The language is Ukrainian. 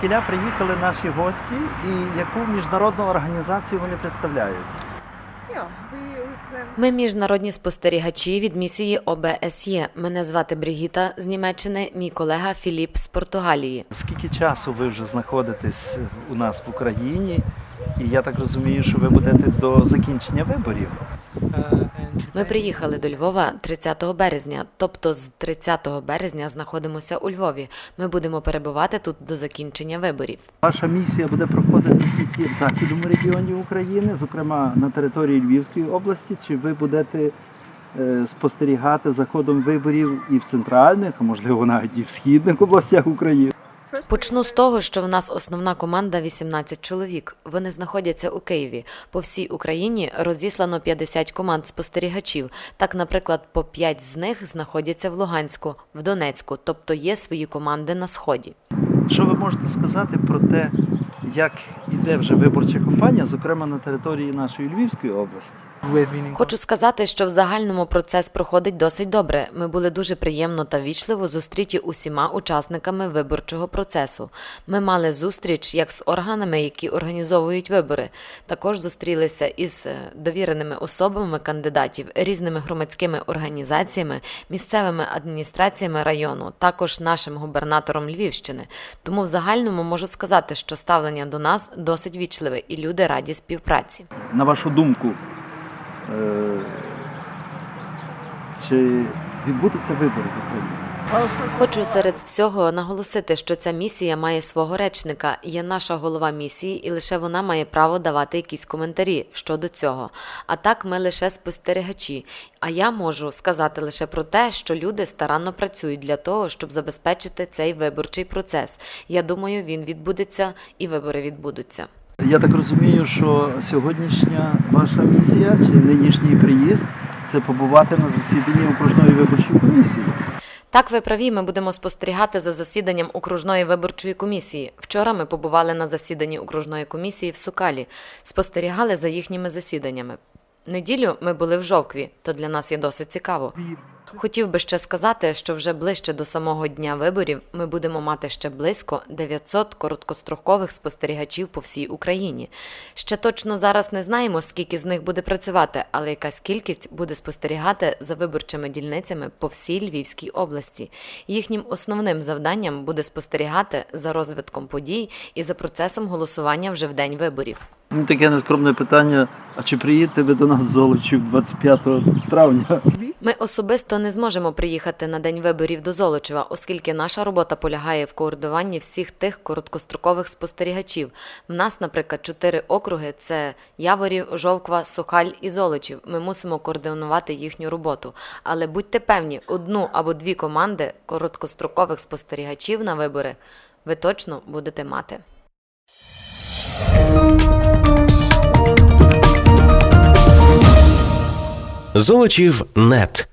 звідкіля приїхали наші гості і яку міжнародну організацію вони представляють? Ми міжнародні спостерігачі від місії ОБСЄ. Мене звати Бригіта з Німеччини, мій колега Філіп з Португалії. Скільки часу ви вже знаходитесь у нас в Україні? І я так розумію, що ви будете до закінчення виборів. Ми приїхали до Львова 30 березня, тобто з 30 березня знаходимося у Львові. Ми будемо перебувати тут до закінчення виборів. Ваша місія буде проходити тільки в західному регіоні України, зокрема на території Львівської області, чи ви будете е, спостерігати за ходом виборів і в центральних, а можливо навіть і в східних областях України? Почну з того, що в нас основна команда 18 чоловік. Вони знаходяться у Києві. По всій Україні розіслано 50 команд спостерігачів. Так, наприклад, по 5 з них знаходяться в Луганську, в Донецьку, тобто є свої команди на сході. Що ви можете сказати про те, як іде вже виборча кампанія, зокрема на території нашої Львівської області? Хочу сказати, що в загальному процес проходить досить добре. Ми були дуже приємно та вічливо зустріті усіма учасниками виборчого процесу. Ми мали зустріч як з органами, які організовують вибори. Також зустрілися із е, довіреними особами кандидатів, різними громадськими організаціями, місцевими адміністраціями району, також нашим губернатором Львівщини. Тому в загальному можу сказати, що ставлення до нас досить вічливе і люди раді співпраці. На вашу думку, е, чи відбудуться вибори в Україні? Хочу серед всього наголосити, що ця місія має свого речника, є наша голова місії, і лише вона має право давати якісь коментарі щодо цього. А так ми лише спостерігачі. А я можу сказати лише про те, що люди старанно працюють для того, щоб забезпечити цей виборчий процес. Я думаю, він відбудеться і вибори відбудуться. Я так розумію, що сьогоднішня ваша місія чи нинішній приїзд це побувати на засіданні окружної виборчої комісії. Так, ви праві, ми будемо спостерігати за засіданням окружної виборчої комісії. Вчора ми побували на засіданні окружної комісії в Сукалі, спостерігали за їхніми засіданнями. Неділю ми були в Жовкві, то для нас є досить цікаво. Хотів би ще сказати, що вже ближче до самого дня виборів ми будемо мати ще близько 900 короткострокових спостерігачів по всій Україні. Ще точно зараз не знаємо, скільки з них буде працювати, але якась кількість буде спостерігати за виборчими дільницями по всій Львівській області. Їхнім основним завданням буде спостерігати за розвитком подій і за процесом голосування вже в день виборів. Ну, таке нескромне питання: а чи приїдете ви до нас з Золочів 25 травня? Ми особисто не зможемо приїхати на день виборів до Золочева, оскільки наша робота полягає в координуванні всіх тих короткострокових спостерігачів. В нас, наприклад, чотири округи: це Яворів, Жовква, Сухаль і Золочів. Ми мусимо координувати їхню роботу. Але будьте певні, одну або дві команди короткострокових спостерігачів на вибори ви точно будете мати. Золочів нет